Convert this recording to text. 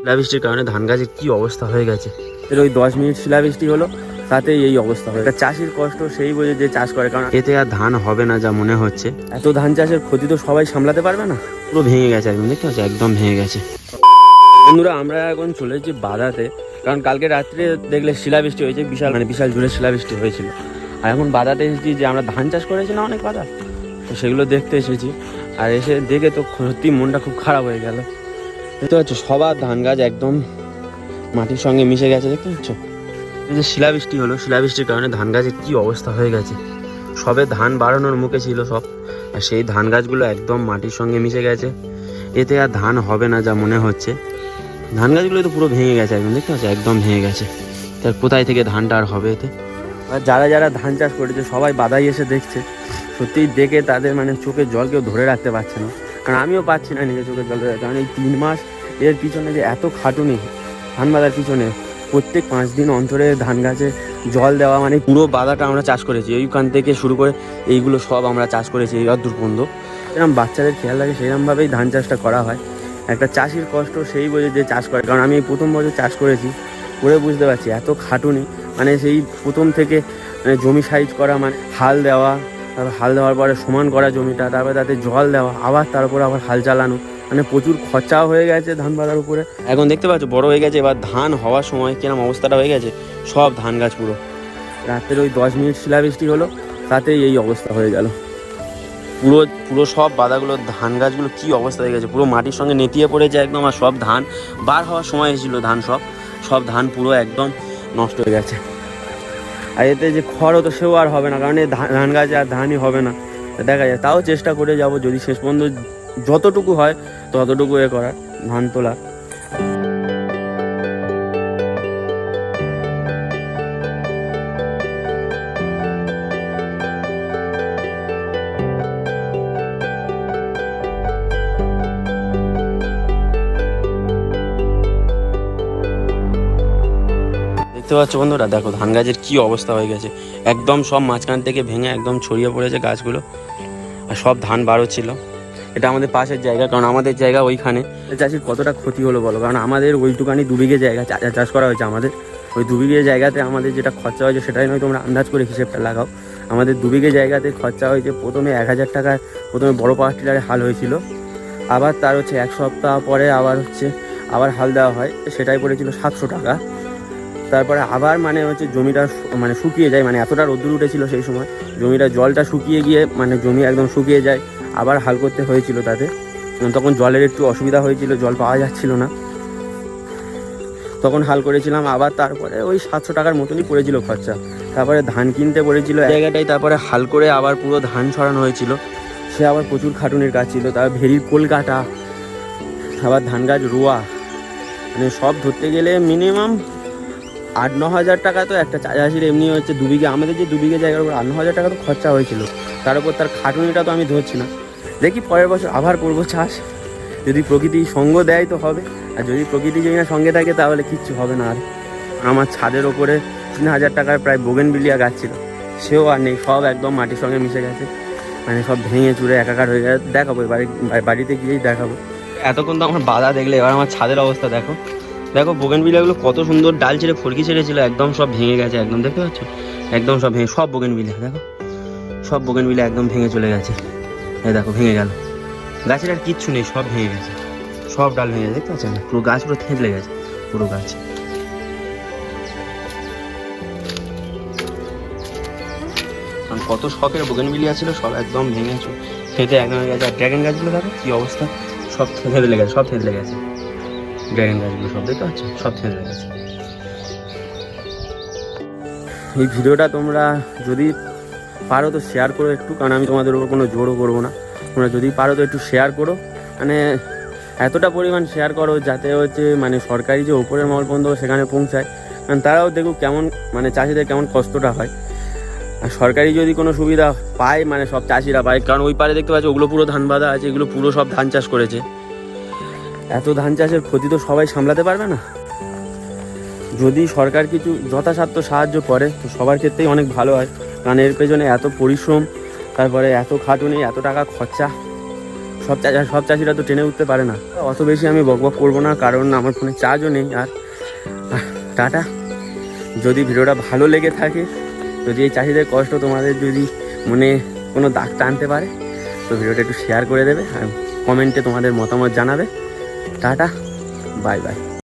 শিলাবৃষ্টির কারণে ধান গাছের কি অবস্থা হয়ে গেছে? এর ওই দশ মিনিট শিলাবৃষ্টি হলো তাতেই এই অবস্থা হয় চাষির কষ্ট সেই বোঝে যে চাষ করে কারণ এতে আর ধান হবে না যা মনে হচ্ছে। এত ধান চাষের ক্ষতি তো সবাই সামলাতে পারবে না? পুরো ভেঙে গেছে একদম দেখতে পাচ্ছি? একদম ভেঙে গেছে। বন্ধুরা আমরা এখন চলেছি বাধাতে কারণ কালকে রাত্রে দেখলে শিলাবৃষ্টি হয়েছে বিশাল মানে বিশাল জুড়ে শিলাবৃষ্টি হয়েছিল। আর এখন বাধাতে এসেছি যে আমরা ধান চাষ করেছি না অনেক বাধা তো সেগুলো দেখতে এসেছি। আর এসে দেখে তো সত্যি মনটা খুব খারাপ হয়ে গেল। দেখতে পাচ্ছ, সবার ধান গাছ একদম মাটির সঙ্গে মিশে গেছে, দেখতে পাচ্ছ? এই যে শিলাবৃষ্টি হলো শিলাবৃষ্টির কারণে ধান গাছের কি অবস্থা হয়ে গেছে। সবে ধান বাড়ানোর মুখে ছিল সব, আর সেই ধান গাছগুলো একদম মাটির সঙ্গে মিশে গেছে। এতে আর ধান হবে না যা মনে হচ্ছে। ধান গাছগুলো তো পুরো ভেঙে গেছে একদম, দেখতে পাচ্ছ? একদম ভেঙে গেছে। তার কোথায় থেকে ধানটা আর হবে এতে? আর যারা যারা ধান চাষ করেছে, সবাই বাধাই এসে দেখছে। সত্যিই দেখে তাদের মানে চোখের জল কেউ ধরে রাখতে পারছে না। কারণ আমিও পাচ্ছি না নিজের চোখের জল কারণ এই তিন মাস এর পিছনে যে এত খাটুনি ধান বাঁধার পিছনে, প্রত্যেক পাঁচ দিন অন্তরে ধান গাছে জল দেওয়া মানে পুরো বাদাটা আমরা চাষ করেছি। এইখান থেকে শুরু করে এইগুলো সব আমরা চাষ করেছি এই অদ্দূর পর্যন্ত এরকম বাচ্চাদের খেয়াল রাখে সেরকমভাবেই ধান চাষটা করা হয়। একটা চাষির কষ্ট সেই বোঝে যে চাষ করে। কারণ আমি এই প্রথম বছর চাষ করেছি, করে বুঝতে পারছি এত খাটুনি। মানে সেই প্রথম থেকে মানে জমি সাইজ করা মানে হাল দেওয়া তারপর হাল দেওয়ার পরে সমান করা জমিটা তারপরে তাতে জল দেওয়া আবার তার উপরে আবার হাল চালানো। মানে প্রচুর খরচাও হয়ে গেছে ধান বাঁধার উপরে। এখন দেখতে পাচ্ছ বড় হয়ে গেছে এবার ধান হওয়ার সময় কিরম অবস্থাটা হয়ে গেছে সব ধান গাছ পুরো। রাতের ওই দশ মিনিট শিলাবৃষ্টি হলো তাতেই এই অবস্থা হয়ে গেল। পুরো পুরো সব বাদাগুলো ধান গাছগুলো কি অবস্থা হয়ে গেছে পুরো মাটির সঙ্গে নেতিয়ে পড়েছে একদম আর সব ধান বার হওয়ার সময় এসেছিল ধান সব। সব ধান পুরো একদম নষ্ট হয়ে গেছে। আর এতে যে খড় তো সেও আর হবে না, কারণ এই ধান গাছে আর ধানই হবে না। দেখা যায়, তাও চেষ্টা করে যাব, যদি শেষ পর্যন্ত যতটুকু হয়, ততটুকু এ করার, ধান তোলা দেখতে পাচ্ছ বন্ধুরা? দেখো, ধান গাছের কি অবস্থা হয়ে গেছে। একদম সব মাঝখান থেকে ভেঙে একদম ছড়িয়ে পড়েছে গাছগুলো। আর সব ধান বারো ছিল এটা আমাদের পাশের জায়গা, কারণ আমাদের জায়গা ওইখানে। চাষির কতটা ক্ষতি হলো বলো? কারণ আমাদের ওইটুকানি দু বিঘে জায়গা চাষ করা হয়েছে আমাদের। ওই দু বিঘে জায়গাতে আমাদের যেটা খরচা হয়েছে সেটাই নয়, তোমরা আন্দাজ করে হিসেবটা লাগাও। আমাদের দু বিঘে জায়গাতে খরচা হয়েছে প্রথমে এক হাজার টাকায় প্রথমে বড় পাওয়ার টিলারে হাল হয়েছিল। আবার তার হচ্ছে এক সপ্তাহ পরে আবার হচ্ছে, আবার হাল দেওয়া হয়। সেটাই পড়েছিল সাতশো টাকা। তারপরে আবার মানে হচ্ছে জমিটা মানে শুকিয়ে যায় মানে এতটা রোদ্দুর উঠেছিল সেই সময়। জমিটা জলটা শুকিয়ে গিয়ে মানে জমি একদম শুকিয়ে যায়। আবার হাল করতে হয়েছিল তাতে। তখন জলের একটু অসুবিধা হয়েছিল, জল পাওয়া যাচ্ছিল না। তখন হাল করেছিলাম, আবার তারপরে ওই সাতশো টাকার মতনই পড়েছিল খরচা। তারপরে ধান কিনতে পড়েছিল জায়গাটাই তারপরে হাল করে আবার পুরো ধান ছড়ানো হয়েছিল। সে আবার প্রচুর খাটুনির কাজ ছিল, তারপর ভেরির কোল কাটা আবার ধান গাছ রোয়া মানে সব ধরতে গেলে মিনিমাম আট, ন হাজার টাকা তো একটা চাষির এমনি হচ্ছে দু বিঘে, আমাদের যে দু বিঘে জায়গার উপর আট, ন হাজার টাকা তো খরচা হয়েছিল। তার উপর তার খাটুনিটা তো আমি ধরছি না। দেখি পরের বছর আবার করব চাষ। যদি প্রকৃতি সঙ্গ দেয় তো হবে, আর যদি প্রকৃতি যদি না সঙ্গে থাকে তাহলে কিচ্ছু হবে না আর। আমার ছাদের ওপরে তিন হাজার টাকার প্রায় বোগেন বিলিয়া গাছ ছিল। সেও আর নেই, সব একদম মাটির সঙ্গে মিশে গেছে। মানে সব ভেঙে চুরে একাকার হয়ে গেছে। দেখাবো বাড়ি বাড়িতে গিয়েই দেখাবো। এতক্ষণ তো আমার বাধা দেখলে, এবার আমার ছাদের অবস্থা দেখো। দেখো বোগেন বিলাগুলো কত সুন্দর ডাল ছেড়ে ফরকি ছেড়েছিল, একদম সব ভেঙে গেছে একদম, দেখতে পাচ্ছ? একদম সব ভেঙে, সব বোগেন বিলা দেখো? সব বোগেন বিলা একদম ভেঙে চলে গেছে। এই দেখো, ভেঙে গেল। গাছের আর কিচ্ছু নেই, সব ভেঙে গেছে। সব ডাল ভেঙে দেখতে পাচ্ছেন পুরো গাছ পুরো থেঁতলে গেছে, পুরো গাছ। কত শখের বোগেন বিলিয়া ছিল, সব একদম ভেঙে থেঁতে একদম গেছে। আর ড্রাগন গাছগুলো দেখো কি অবস্থা, সব থেঁতলে গেছে, সব থেঁতলে গেছে। ড্রাগন গাছগুলো সব, দেখতে পাচ্ছ? সব থেঁতলে গেছে। এই ভিডিওটা তোমরা যদি পারো তো শেয়ার করো একটু, কারণ আমি তোমাদের উপর কোনো জোরও করব না। তোমরা যদি পারো তো একটু শেয়ার করো। মানে এতটা পরিমাণ শেয়ার করো যাতে হচ্ছে মানে সরকারি যে উপরের মহল পর্যন্ত সেখানে পৌঁছায়। কারণ তারাও দেখুক কেমন মানে চাষিদের কেমন কষ্টটা হয়। আর সরকারি যদি কোনো সুবিধা পায় মানে সব চাষিরা পায়, কারণ ওই পারে দেখতে পাচ্ছ, ওগুলো পুরো ধান বাঁধা আছে, এগুলো পুরো সব ধান চাষ করেছে। এত ধান চাষের ক্ষতি তো সবাই সামলাতে পারবে না। যদি সরকার কিছু যথাসাধ্য সাহায্য করে, তো সবার ক্ষেত্রেই অনেক ভালো হয়। কারণ এর পেছনে এত পরিশ্রম, তারপরে এত খাটুনি, এত টাকা খরচা, সব চা- সব চাষিরা তো ট্রেনে উঠতে পারে না। অত বেশি আমি বকবক করব না, কারণ আমার ফোনে চার্জও নেই। আর টাটা। যদি ভিডিওটা ভালো লেগে থাকে, যদি এই চাষিদের কষ্ট তোমাদের যদি মনে কোনো দাগ টানতে পারে, তো ভিডিওটা একটু শেয়ার করে দেবে। আর কমেন্টে তোমাদের মতামত জানাবে। Tata bye bye.